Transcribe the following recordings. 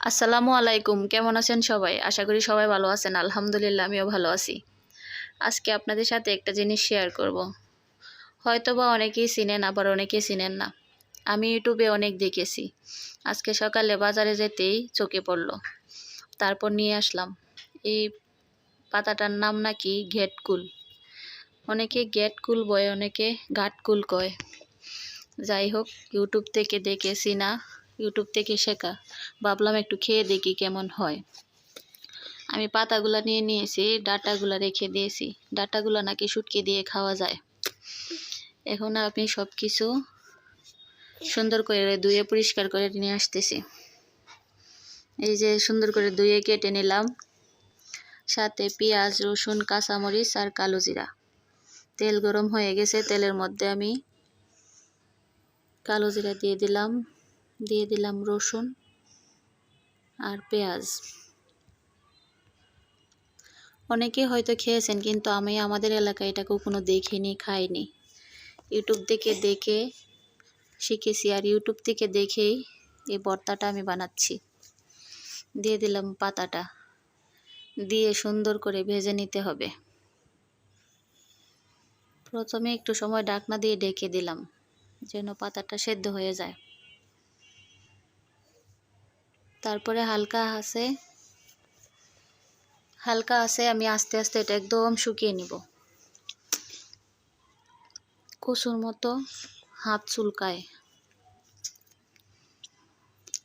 আসসালামু আলাইকুম, কেমন আছেন সবাই? আশা করি সবাই ভালো আছেন। আলহামদুলিল্লাহ, আমিও ভালো আছি। আজকে আপনাদের সাথে একটা জিনিস শেয়ার করব। হয়তো বা অনেকেই চিনেন, আবার অনেকেই চিনেন না। আমি ইউটিউবে অনেক দেখেছি। আজকে সকালে বাজারে যেতেই চোখে পড়ল। তারপর নিয়ে আসলাম। এই পাতাটার নাম নাকি ঘেটকুল। অনেকে গেটকুল বয়, অনেকে ঘাটকুল কয়। যাই হোক, ইউটিউব থেকে দেখেছি না। ইউটিউব থেকে শেখা। ভাবলাম একটু খেয়ে দেখি কেমন হয়। আমি পাতাগুলা নিয়ে নিয়েছি, ডাটাগুলা রেখে দিয়েছি। ডাটাগুলো নাকি শুটকি দিয়ে খাওয়া যায়। এখন আমি সব কিছু সুন্দর করে ধুয়ে পরিষ্কার করে নিয়ে আসতেছি। এই যে সুন্দর করে ধুয়ে কেটে নিলাম। সাথে পেঁয়াজ, রসুন, কাঁচামরিচ আর কালো জিরা। তেল গরম হয়ে গেছে, তেলের মধ্যে আমি কালো জিরা দিয়ে দিলাম। দিয়ে দিলাম রসুন আর পেঁয়াজ। অনেকে হয়তো খেয়েছেন, কিন্তু আমি আমাদের এলাকায় এটা কখনো দেখিনি, খাইনি। ইউটিউব থেকে দেখে শিখেছি, আর ইউটিউব থেকে দেখেই এই ভর্তাটা আমি বানাচ্ছি। দিয়ে দিলাম পাতাটা, দিয়ে সুন্দর করে ভেজে নিতে হবে। প্রথমে একটু সময় ডাকনা দিয়ে ডেকে দিলাম, যেন পাতাটা সেদ্ধ হয়ে যায়। তারপরে হালকা আছে। হালকা আছে, আমি আস্তে আস্তে এটা একদম শুকিয়ে নিব। কচুর মতো হাত চুলকায়।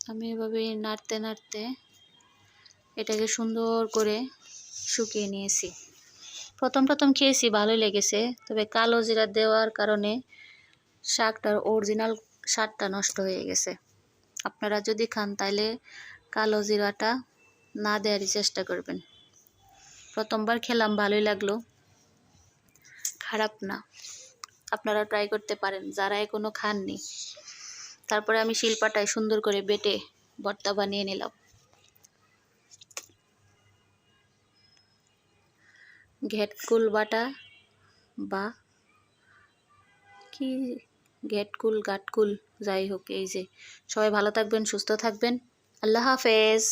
আমি এভাবে নাড়তে নাড়তে এটাকে সুন্দর করে শুকিয়ে নিয়েছি। প্রথম প্রথম খেয়েছি, ভালোই লেগেছে, তবে কালো জিরা দেওয়ার কারণে শাকটার অরিজিনাল স্বাদটা নষ্ট হয়ে গেছে। আপনারা যদি খান তাহলে কালো জিরাটা না দেওয়ারই চেষ্টা করবেন। প্রথমবার খেলাম, ভালোই লাগল। খারাপ না। আপনারা ট্রাই করতে পারেন, যারা এখনও খাননি। তারপরে আমি শিলপাটায় সুন্দর করে বেটে ভর্তা বানিয়ে নিলাম। ঘেটকুল বাটা বা কি ঘেটকুল গাটকুল যাই হোক এই যে। সবাই ভালো থাকবেন সুস্থ থাকবেন। আল্লাহ হাফেজ।